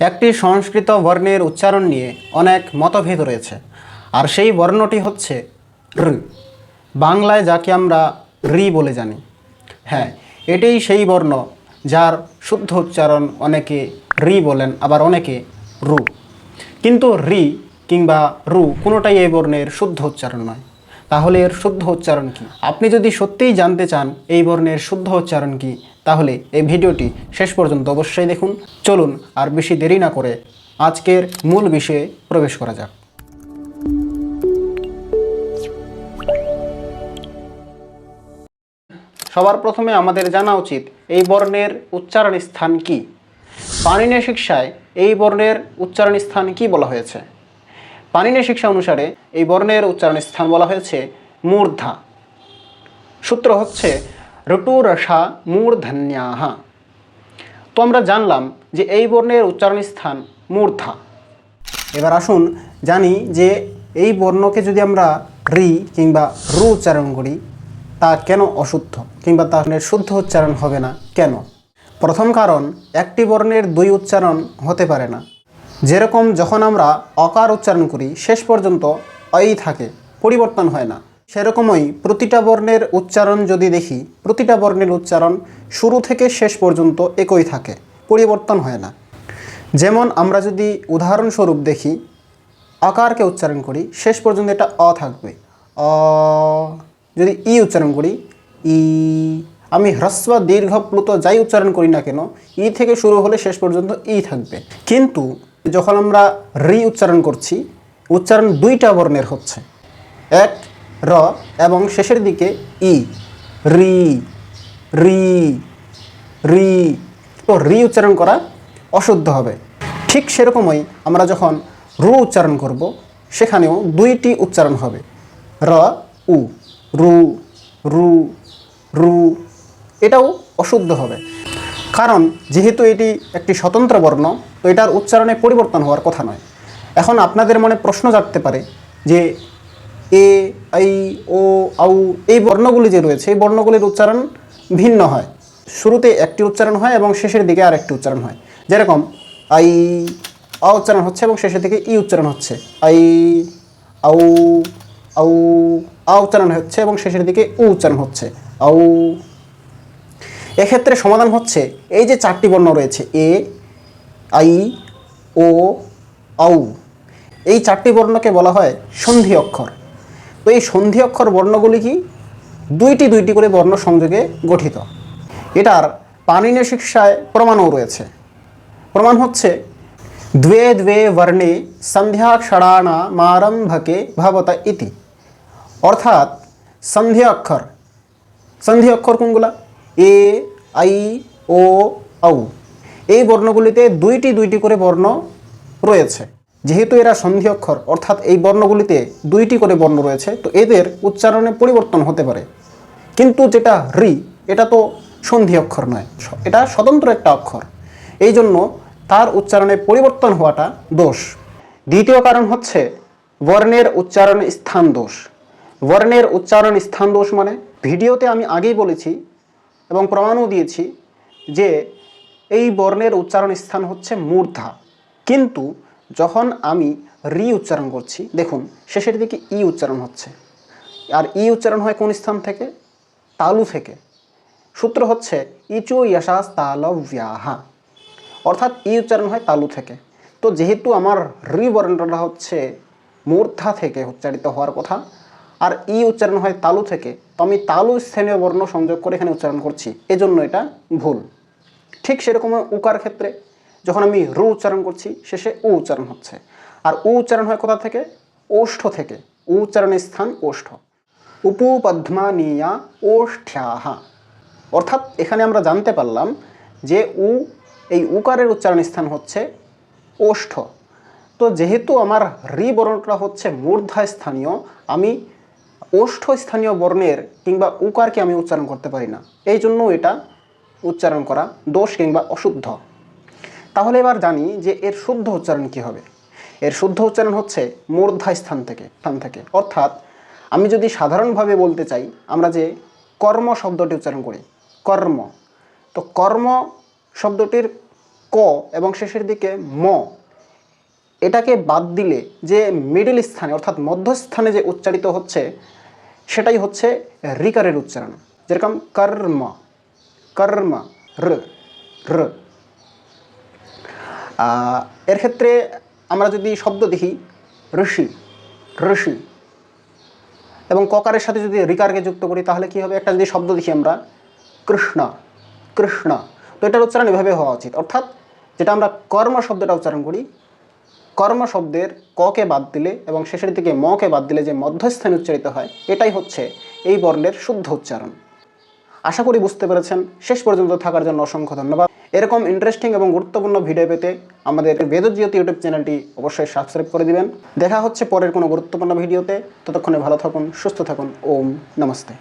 একটি সংস্কৃত বর্ণের উচ্চারণ নিয়ে অনেক মতভেদ রয়েছে। আর সেই বর্ণটি হচ্ছে ঋ বাংলায় যাকে আমরা রি বলে জানি। হ্যাঁ এটাই সেই বর্ণ যার শুদ্ধ উচ্চারণ অনেকে রি বলেন, আবার অনেকে রু। কিন্তু রি কিংবা রু কোনোটাই এই বর্ণের শুদ্ধ উচ্চারণ নয়। তাহলে এর শুদ্ধ উচ্চারণ কি? আপনি যদি সত্যিই জানতে চান এই বর্ণের শুদ্ধ উচ্চারণ কি, তাহলে এই ভিডিওটি শেষ পর্যন্ত অবশ্যই দেখুন। চলুন আর বেশি দেরি না করে আজকের মূল বিষয়ে প্রবেশ করা যাক। সবার প্রথমে আমাদের জানা উচিত এই বর্ণের উচ্চারণ স্থান কি। পানিনীয় শিক্ষায় এই বর্ণের উচ্চারণ স্থান কি বলা হয়েছে? পানিনীয় শিক্ষা অনুসারে এই বর্ণের উচ্চারণ স্থান বলা হয়েছে মূর্ধা। সূত্র হচ্ছে রটু রসা মূর্ধন্যাহা। তো আমরা জানলাম যে এই বর্ণের উচ্চারণ স্থান মূর্ধা। এবার আসুন জানি যে এই বর্ণকে যদি আমরা রি কিংবা রু উচ্চারণ করি, তা কেন অশুদ্ধ কিংবা তার শুদ্ধ উচ্চারণ হবে না কেন? প্রথম কারণ, একটি বর্ণের দুই উচ্চারণ হতে পারে না। যেরকম যখন আমরা অকার উচ্চারণ করি, শেষ পর্যন্ত অই থাকে, পরিবর্তন হয় না। সেরকমই প্রতিটা বর্ণের উচ্চারণ যদি দেখি, প্রতিটা বর্ণের উচ্চারণ শুরু থেকে শেষ পর্যন্ত একই থাকে, পরিবর্তন হয় না। যেমন আমরা যদি উদাহরণস্বরূপ দেখি আকারকে উচ্চারণ করি, শেষ পর্যন্ত এটা অ থাকবে। অ, যদি ই উচ্চারণ করি, ই, আমি হ্রস্ব দীর্ঘ প্লুত যাই উচ্চারণ করি না কেন, ই থেকে শুরু হলে শেষ পর্যন্ত ই থাকবে। কিন্তু যখন আমরা রি উচ্চারণ করছি, উচ্চারণ দুইটা বর্ণের হচ্ছে। এক, র, এবং শেষের দিকে ই। রি রি রি। তো রি উচ্চারণ করা অশুদ্ধ হবে। ঠিক সেরকমই আমরা যখন রু উচ্চারণ করব, সেখানেও দুইটি উচ্চারণ হবে। র, উ। রু রু রু। এটাও অশুদ্ধ হবে। কারণ যেহেতু এটি একটি স্বতন্ত্র বর্ণ, তো এটার উচ্চারণে পরিবর্তন হওয়ার কথা নয়। এখন আপনাদের মনে প্রশ্ন জাগতে পারে যে এ, আই, ও, আউ, এই বর্ণগুলি যে রয়েছে, এই বর্ণগুলির উচ্চারণ ভিন্ন হয়। শুরুতে একটি উচ্চারণ হয় এবং শেষের দিকে আরেকটি উচ্চারণ হয়। যেরকম, আই, আ উচ্চারণ হচ্ছে এবং শেষের দিকে ই উচ্চারণ হচ্ছে। আই, আউ আউ, আ উচ্চারণ হচ্ছে এবং শেষের দিকে উ উচ্চারণ হচ্ছে। আউ এক্ষেত্রে সমাধান হচ্ছে এই যে চারটি বর্ণ রয়েছে, এ, আই, ও, আউ। এই চারটি বর্ণকে বলা হয় সন্ধি অক্ষর। তো এই সন্ধি অক্ষর বর্ণগুলি কি? দুইটি দুইটি করে বর্ণ সংযোগে গঠিত। এটার পানিনীয় শিক্ষায় প্রমাণও রয়েছে। প্রমাণ হচ্ছে, দ্বে দ্বে বর্ণে সন্ধ্যাক্ষরাণা মারম্ভকে ভবত ইতি। অর্থাৎ সন্ধি অক্ষর। সন্ধি অক্ষর কোনগুলা? এ, আই, ও আউ এই বর্ণগুলিতে দুইটি দুইটি করে বর্ণ রয়েছে। যেহেতু এরা সন্ধি অক্ষর, অর্থাৎ এই বর্ণগুলিতে দুইটি করে বর্ণ রয়েছে, তো এদের উচ্চারণে পরিবর্তন হতে পারে। কিন্তু যেটা রি, এটা তো সন্ধি অক্ষর নয়, এটা স্বতন্ত্র একটা অক্ষর। এই জন্য তার উচ্চারণে পরিবর্তন হওয়াটা দোষ। দ্বিতীয় কারণ হচ্ছে বর্ণের উচ্চারণ স্থান দোষ। বর্ণের উচ্চারণ স্থান দোষ মানে ভিডিওতে আমি আগেই বলেছি এবং প্রমাণও দিয়েছি যে এই বর্ণের উচ্চারণ স্থান হচ্ছে মূর্ধা। কিন্তু যখন আমি রি উচ্চারণ করছি, দেখুন, শেষের দিকে ই উচ্চারণ হচ্ছে। আর ই উচ্চারণ হয় কোন স্থান থেকে? তালু থেকে। সূত্র হচ্ছে, ইচু ইয়াসাস তালব্যাহা অর্থাৎ ই উচ্চারণ হয় তালু থেকে। তো যেহেতু আমার রি বর্ণটা হচ্ছে মূর্ধা থেকে উচ্চারিত হওয়ার কথা আর ই উচ্চারণ হয় তালু থেকে, তো আমি তালু স্থানীয় বর্ণ সংযোগ করে এখানে উচ্চারণ করছি। এজন্য এটা ভুল। ঠিক সেরকম উকার ক্ষেত্রে যখন আমি রু উচ্চারণ করছি, শেষে উ উচ্চারণ হচ্ছে। আর উ উচ্চারণ হয় কোথা থেকে? ওষ্ঠ থেকে। উ উচ্চারণের স্থান ওষ্ঠ। উপপদ্মানীয়া ওষ্ঠ্যাহা। অর্থাৎ এখানে আমরা জানতে পারলাম যে উ, এই উকারের উচ্চারণ স্থান হচ্ছে ওষ্ঠ। তো যেহেতু আমার রি বর্ণটা হচ্ছে মূর্ধা স্থানীয়, আমি ওষ্ঠ স্থানীয় বর্ণের কিংবা উকারকে আমি উচ্চারণ করতে পারি না। এই জন্য এটা উচ্চারণ করা দোষ কিংবা অশুদ্ধ। তাহলে এবার জানি যে এর শুদ্ধ উচ্চারণ কি হবে। এর শুদ্ধ উচ্চারণ হচ্ছে মূর্ধা স্থান থেকে স্থান থেকে। অর্থাৎ আমি যদি সাধারণভাবে বলতে চাই, আমরা যে কর্ম শব্দটি উচ্চারণ করি, কর্ম। তো কর্ম শব্দটির ক এবং শেষের দিকে ম, এটাকে বাদ দিলে যে মিডল স্থানে অর্থাৎ মধ্যস্থানে যে উচ্চারিত হচ্ছে সেটাই হচ্ছে রিকারের উচ্চারণ। যেরকম কর্ম কর্ম, র এর ক্ষেত্রে আমরা যদি শব্দ দেখি, ঋষি ঋষি। এবং ককারের সাথে যদি রিকারকে যুক্ত করি, তাহলে কি হবে? একটা যদি শব্দ দেখি আমরা, কৃষ্ণ কৃষ্ণ। তো এটার উচ্চারণ এভাবে হওয়া উচিত। অর্থাৎ যেটা আমরা কর্ম শব্দটা উচ্চারণ করি কর্ম শব্দের ককে বাদ দিলে এবং শেষের দিকে মকে বাদ দিলে যে মধ্যস্থানে উচ্চারিত হয়, এটাই হচ্ছে এই বর্ণের শুদ্ধ উচ্চারণ। আশা করি বুঝতে পেরেছেন। শেষ পর্যন্ত থাকার জন্য অসংখ্য ধন্যবাদ। এরকম ইন্টারেস্টিং এবং গুরুত্বপূর্ণ ভিডিও পেতে আমাদের বেদজ্যোতি ইউটিউব চ্যানেলটি অবশ্যই সাবস্ক্রাইব করে দিবেন। দেখা হচ্ছে পরের কোনো গুরুত্বপূর্ণ ভিডিওতে ততক্ষণে ভালো থাকুন, সুস্থ থাকুন। ওম নমস্তে।